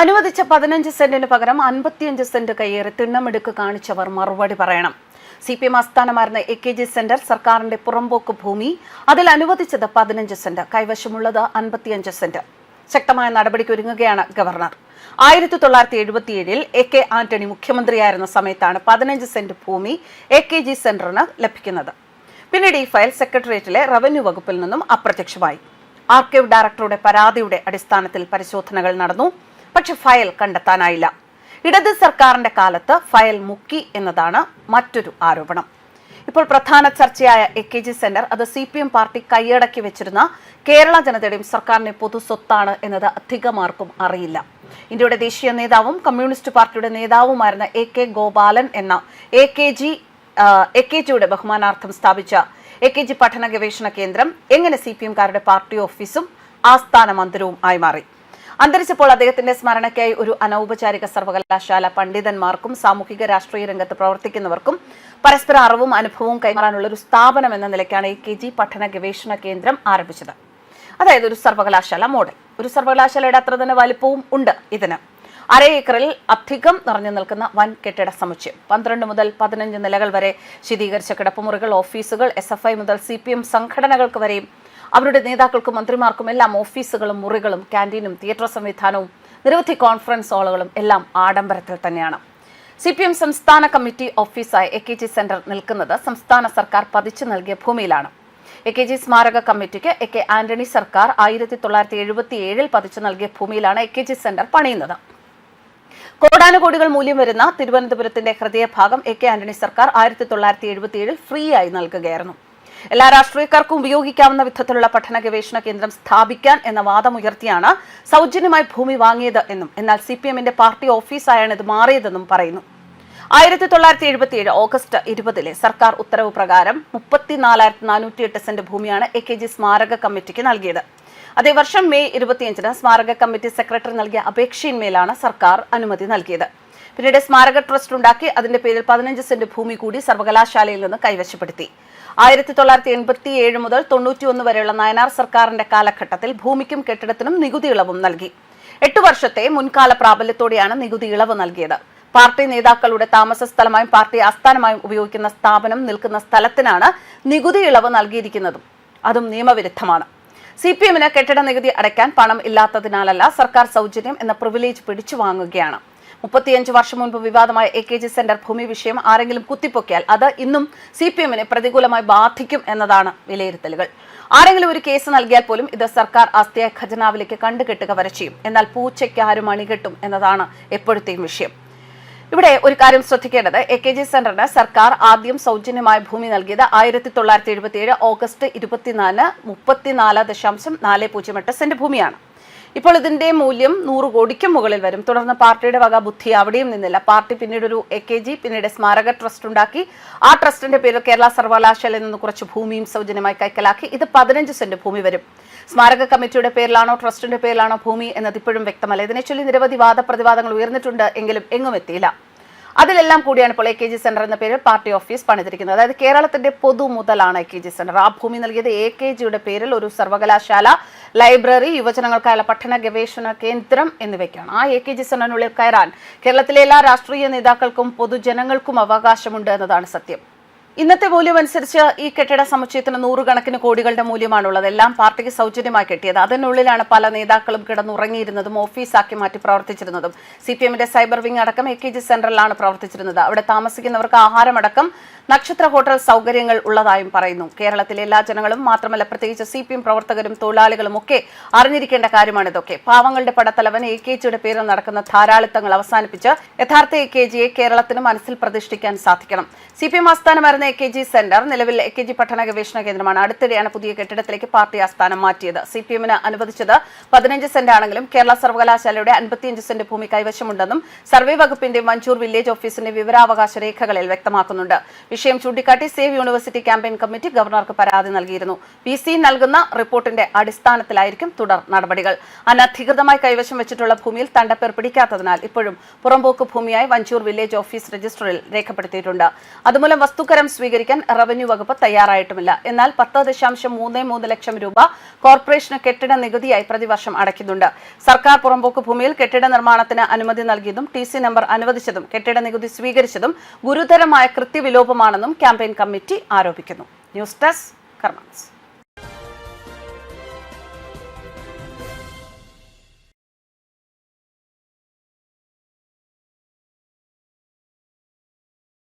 അനുവദിച്ച പതിനഞ്ച് സെന്റിന് പകരം അൻപത്തിയഞ്ച് സെന്റ് കയ്യേറി തിണ്ണമെടുക്ക് കാണിച്ചവർ മറുപടി പറയണം. സി പി എം ആസ്ഥാനമായിരുന്ന എ കെ ജി സെന്റർ സർക്കാരിന്റെ പുറമ്പോക്ക് ഭൂമി അതിൽ അനുവദിച്ചത് പതിനഞ്ച് സെന്റ് കൈവശമുള്ളത് അൻപത്തിയഞ്ച് സെന്റ്. ശക്തമായ നടപടിക്ക് ഒരുങ്ങുകയാണ് ഗവർണർ. ആയിരത്തി തൊള്ളായിരത്തി എഴുപത്തിയേഴിൽ എ കെ ആന്റണി മുഖ്യമന്ത്രിയായിരുന്ന സമയത്താണ് പതിനഞ്ച് സെന്റ് ഭൂമി എ കെ ജി സെന്ററിന് ലഭിക്കുന്നത്. പിന്നീട് ഈ ഫയൽ സെക്രട്ടേറിയറ്റിലെ റവന്യൂ വകുപ്പിൽ നിന്നും അപ്രത്യക്ഷമായി. ആർക്കൈവ് ഡയറക്ടറുടെ പരാതിയുടെ അടിസ്ഥാനത്തിൽ പരിശോധനകൾ നടന്നു. പക്ഷെ ഫയൽ കണ്ടെത്താനായില്ല. ഇടത് സർക്കാരിന്റെ കാലത്ത് ഫയൽ മുക്കി എന്നതാണ് മറ്റൊരു ആരോപണം. ഇപ്പോൾ പ്രധാന ചർച്ചയായ എ കെ ജി സെന്റർ അത് സി പി എം പാർട്ടി കൈയടക്കി വെച്ചിരുന്ന കേരള ജനതയുടെയും സർക്കാരിന്റെ പൊതു സ്വത്താണ് എന്നത് അധികമാർക്കും അറിയില്ല. ഇന്ത്യയുടെ ദേശീയ നേതാവും കമ്മ്യൂണിസ്റ്റ് പാർട്ടിയുടെ നേതാവുമായിരുന്ന എ കെ ഗോപാലൻ എന്ന A K G A K ജിയുടെ ബഹുമാനാർത്ഥം സ്ഥാപിച്ച എ കെ ജി പഠന ഗവേഷണ കേന്ദ്രം എങ്ങനെ സി പി എംകാരുടെ പാർട്ടി ഓഫീസും ആസ്ഥാന മന്ദിരവും ആയി മാറി. അന്തരിച്ചപ്പോൾ അദ്ദേഹത്തിന്റെ സ്മരണയ്ക്കായി ഒരു അനൗപചാരിക സർവകലാശാല പണ്ഡിതന്മാർക്കും സാമൂഹിക രാഷ്ട്രീയ രംഗത്ത് പ്രവർത്തിക്കുന്നവർക്കും പരസ്പര അറിവും അനുഭവവും കൈമാറാനുള്ള ഒരു സ്ഥാപനം എന്ന നിലയ്ക്കാണ് ഈ കെ ജി പഠന ഗവേഷണ കേന്ദ്രം ആരംഭിച്ചത്. അതായത് ഒരു സർവകലാശാല മോഡൽ. ഒരു സർവകലാശാലയുടെ അത്ര തന്നെ വലിപ്പവും ഉണ്ട് ഇതിന്. അര ഏക്കറിൽ അധികം നിറഞ്ഞു നിൽക്കുന്ന വൻ കെട്ടിട സമുച്ചയം. പന്ത്രണ്ട് മുതൽ പതിനഞ്ച് നിലകൾ വരെ ശീതീകരിച്ച കിടപ്പുമുറികൾ ഓഫീസുകൾ എസ് എഫ് ഐ മുതൽ സി പി എം സംഘടനകൾക്ക് വരെയും അവരുടെ നേതാക്കൾക്കും മന്ത്രിമാർക്കും എല്ലാം ഓഫീസുകളും മുറികളും ക്യാന്റീനും തിയേറ്റർ സംവിധാനവും നിരവധി കോൺഫറൻസ് ഹാളുകളും എല്ലാം ആഡംബരത്തിൽ തന്നെയാണ്. സി പി എം സംസ്ഥാന കമ്മിറ്റി ഓഫീസായ എ കെ ജി സെന്റർ നിൽക്കുന്നത് സംസ്ഥാന സർക്കാർ പതിച്ചു നൽകിയ ഭൂമിയിലാണ്. എ കെ ജി സ്മാരക കമ്മിറ്റിക്ക് എ കെ ആന്റണി സർക്കാർ ആയിരത്തി തൊള്ളായിരത്തി എഴുപത്തി ഏഴിൽ പതിച്ചു നൽകിയ ഭൂമിയിലാണ് എ കെ ജി സെന്റർ പണിയുന്നത്. കോടാനുകോടികൾ മൂല്യം വരുന്ന തിരുവനന്തപുരത്തിന്റെ ഹൃദയഭാഗം എ കെ ആന്റണി സർക്കാർ ആയിരത്തി തൊള്ളായിരത്തി എഴുപത്തിയേഴിൽ ഫ്രീ ആയി നൽകുകയായിരുന്നു. എല്ലാ രാഷ്ട്രീയക്കാർക്കും ഉപയോഗിക്കാവുന്ന വിധത്തിലുള്ള പഠന ഗവേഷണ കേന്ദ്രം സ്ഥാപിക്കാൻ എന്ന വാദമുയർത്തിയാണ് സൗജന്യമായി ഭൂമി വാങ്ങിയത് എന്നും എന്നാൽ സി പി എമ്മിന്റെ പാർട്ടി ഓഫീസായാണ് ഇത് മാറിയതെന്നും പറയുന്നു. ആയിരത്തി തൊള്ളായിരത്തി എഴുപത്തിയേഴ് ഓഗസ്റ്റ് ഇരുപതിലെ സർക്കാർ ഉത്തരവ് പ്രകാരം മുപ്പത്തിനാലായിരത്തി നാനൂറ്റി എട്ട് സെന്റ് ഭൂമിയാണ് എ കെ ജി സ്മാരക കമ്മിറ്റിക്ക് നൽകിയത്. അതേ വർഷം മെയ് ഇരുപത്തിയഞ്ചിന് സ്മാരക കമ്മിറ്റി സെക്രട്ടറി നൽകിയ അപേക്ഷയിന്മേലാണ് സർക്കാർ അനുമതി നൽകിയത്. പിന്നീട് സ്മാരക ട്രസ്റ്റ് ഉണ്ടാക്കി അതിന്റെ പേരിൽ പതിനഞ്ച് സെന്റ് ഭൂമി കൂടി സർവകലാശാലയിൽ നിന്ന് കൈവശപ്പെടുത്തി. ആയിരത്തി തൊള്ളായിരത്തി എൺപത്തി ഏഴ് മുതൽ തൊണ്ണൂറ്റിയൊന്ന് വരെയുള്ള നയനാർ സർക്കാരിന്റെ കാലഘട്ടത്തിൽ ഭൂമിക്കും കെട്ടിടത്തിനും നികുതി ഇളവും നൽകി. എട്ട് വർഷത്തെ മുൻകാല പ്രാബല്യത്തോടെയാണ് നികുതി ഇളവ് നൽകിയത്. പാർട്ടി നേതാക്കളുടെ താമസ സ്ഥലമായും പാർട്ടി ആസ്ഥാനമായും ഉപയോഗിക്കുന്ന സ്ഥാപനം നിൽക്കുന്ന സ്ഥലത്തിനാണ് നികുതി ഇളവ് നൽകിയിരിക്കുന്നതും. അതും നിയമവിരുദ്ധമാണ്. സി പി എമ്മിന് കെട്ടിട നികുതി അടയ്ക്കാൻ പണം ഇല്ലാത്തതിനാലല്ല സർക്കാർ സൗജന്യം എന്ന പ്രിവിലേജ് പിടിച്ചു വാങ്ങുകയാണ്. മുപ്പത്തിയഞ്ച് വർഷം മുൻപ് വിവാദമായ എ കെ ജി സെന്റർ ഭൂമി വിഷയം ആരെങ്കിലും കുത്തിപ്പൊക്കിയാൽ അത് ഇന്നും സി പി എമ്മിനെ പ്രതികൂലമായി ബാധിക്കും എന്നതാണ് വിലയിരുത്തലുകൾ. ആരെങ്കിലും ഒരു കേസ് നൽകിയാൽ പോലും ഇത് സർക്കാർ ആസ്തിയായ ഖജനാവിലേക്ക് കണ്ടുകെട്ടുക വരെ ചെയ്യും. എന്നാൽ പൂച്ചയ്ക്ക് ആരും അണികെട്ടും എന്നതാണ് എപ്പോഴത്തെയും വിഷയം. ഇവിടെ ഒരു കാര്യം ശ്രദ്ധിക്കേണ്ടത്. എ കെ ജി സെന്ററിന് സർക്കാർ ആദ്യം സൗജന്യമായ ഭൂമി നൽകിയത് ആയിരത്തി തൊള്ളായിരത്തി എഴുപത്തിയേഴ് ഓഗസ്റ്റ് ഇരുപത്തിനാല് മുപ്പത്തിനാല് ദശാംശം നാല് പൂജ്യം എട്ട് സെന്റ് ഭൂമിയാണ്. ഇപ്പോൾ ഇതിന്റെ മൂല്യം നൂറ് കോടിക്ക് മുകളിൽ വരും. തുടർന്ന് പാർട്ടിയുടെ വക ബുദ്ധി അവിടെയും നിന്നില്ല. പാർട്ടി പിന്നീട് ഒരു എ കെ ജി പിന്നീട് സ്മാരക ട്രസ്റ്റ് ഉണ്ടാക്കി. ആ ട്രസ്റ്റിന്റെ പേരിൽ കേരള സർവകലാശാലയിൽ നിന്ന് കുറച്ച് ഭൂമിയും സൗജന്യമായി കൈക്കലാക്കി. ഇത് പതിനഞ്ച് സെന്റ് ഭൂമി വരും. സ്മാരക കമ്മിറ്റിയുടെ പേരിലാണോ ട്രസ്റ്റിന്റെ പേരിലാണോ ഭൂമി എന്നത് ഇപ്പോഴും വ്യക്തമല്ല. ഇതിനെ ചൊല്ലി നിരവധി വാദപ്രതിവാദങ്ങൾ ഉയർന്നിട്ടുണ്ട് എങ്കിലും എങ്ങും എത്തിയില്ല. അതിലെല്ലാം കൂടിയാണ് ഇപ്പോൾ എ കെ ജി സെന്റർ എന്ന പേരിൽ പാർട്ടി ഓഫീസ് പണിതിരിക്കുന്നത്. അതായത് കേരളത്തിന്റെ പൊതു മുതലാണ് എ കെ ജി സെന്റർ. ആ ഭൂമി നൽകിയത് എ കെ ജിയുടെ പേരിൽ ഒരു സർവകലാശാല ലൈബ്രറി യുവജനങ്ങൾക്കായുള്ള പഠന ഗവേഷണ കേന്ദ്രം എന്നിവയ്ക്കാണ്. ആ എ കെ ജി സെന്ററിനുള്ളിൽ കയറാൻ കേരളത്തിലെ എല്ലാ രാഷ്ട്രീയ നേതാക്കൾക്കും പൊതുജനങ്ങൾക്കും അവകാശമുണ്ട് എന്നതാണ് സത്യം. ഇന്നത്തെ മൂല്യം അനുസരിച്ച് ഈ കെട്ടിട സമുച്ചയത്തിന് നൂറുകണക്കിന് കോടികളുടെ മൂല്യമാണുള്ളത്. എല്ലാം പാർട്ടിക്ക് സൗജന്യമായി കിട്ടിയത്. അതിനുള്ളിലാണ് പല നേതാക്കളും കിടന്നുറങ്ങിയിരുന്നതും ഓഫീസാക്കി മാറ്റി പ്രവർത്തിച്ചിരുന്നതും. സി പി എമ്മിന്റെ സൈബർ വിംഗ് അടക്കം എ കെ ജി സെന്ററിലാണ് പ്രവർത്തിച്ചിരുന്നത്. അവിടെ താമസിക്കുന്നവർക്ക് ആഹാരമടക്കം നക്ഷത്ര ഹോട്ടൽ സൗകര്യങ്ങൾ ഉള്ളതായും പറയുന്നു. കേരളത്തിലെ എല്ലാ ജനങ്ങളും മാത്രമല്ല പ്രത്യേകിച്ച് സി പി എം പ്രവർത്തകരും തൊഴിലാളികളും ഒക്കെ അറിഞ്ഞിരിക്കേണ്ട കാര്യമാണ് ഇതൊക്കെ. പാവങ്ങളുടെ പടത്തലവൻ എ കെ ജിയുടെ പേരിൽ നടക്കുന്ന ധാരാളിത്തങ്ങൾ അവസാനിപ്പിച്ച് യഥാർത്ഥ എ കെ ജിയെ കേരളത്തിന് മനസ്സിൽ പ്രതിഷ്ഠിക്കാൻ സാധിക്കണം. സി പി എം ആസ്ഥാനമായിരുന്ന എ കെ ജി സെന്റർ നിലവിൽ എ കെ ജി പഠന ഗവേഷണ കേന്ദ്രമാണ്. അടുത്തിടെയാണ് പുതിയ കെട്ടിടത്തിലേക്ക് പാർട്ടി ആസ്ഥാനം മാറ്റിയത്. സി പി എമ്മിന് അനുവദിച്ചത് പതിനഞ്ച് സെന്റ് ആണെങ്കിലും കേരള സർവകലാശാലയുടെ അൻപത്തിയഞ്ച് സെന്റ് ഭൂമി കൈവശമുണ്ടെന്നും സർവേ വകുപ്പിന്റെ മഞ്ചൂർ വില്ലേജ് ഓഫീസിന്റെ വിവരാവകാശ രേഖകളിൽ വ്യക്തമാക്കുന്നുണ്ട്. വിഷയം ചൂണ്ടിക്കാട്ടി സേവ് യൂണിവേഴ്സിറ്റി ക്യാമ്പയിൻ കമ്മിറ്റി ഗവർണർക്ക് പരാതി നൽകിയിരുന്നു. പി സി നൽകുന്ന റിപ്പോർട്ടിന്റെ അടിസ്ഥാനത്തിലായിരിക്കും തുടർ നടപടികൾ. അനധികൃതമായി കൈവശം വെച്ചിട്ടുള്ള ഭൂമിയിൽ തണ്ടപ്പേർ പിടിക്കാത്തതിനാൽ ഇപ്പോഴും പുറമ്പോക്ക് ഭൂമിയായി വഞ്ചൂർ വില്ലേജ് ഓഫീസ് രജിസ്റ്ററിൽ രേഖപ്പെടുത്തിയിട്ടുണ്ട്. അതുമൂലം വസ്തുക്കരം സ്വീകരിക്കാൻ റവന്യൂ വകുപ്പ് തയ്യാറായിട്ടുമില്ല. എന്നാൽ പത്ത് ദശാംശം മൂന്ന് മൂന്ന് ലക്ഷം രൂപ കോർപ്പറേഷന് കെട്ടിട നികുതിയായി പ്രതിവർഷം അടയ്ക്കുന്നുണ്ട്. സർക്കാർ പുറമ്പോക്ക് ഭൂമിയിൽ കെട്ടിട നിർമ്മാണത്തിന് അനുമതി നൽകിയതും ടി സി നമ്പർ അനുവദിച്ചതും കെട്ടിട നികുതി സ്വീകരിച്ചതും ഗുരുതരമായ കൃത്യവിലോപമാണെന്നും ക്യാമ്പയിൻ കമ്മിറ്റി ആരോപിക്കുന്നു. News desk കർമ്മസ്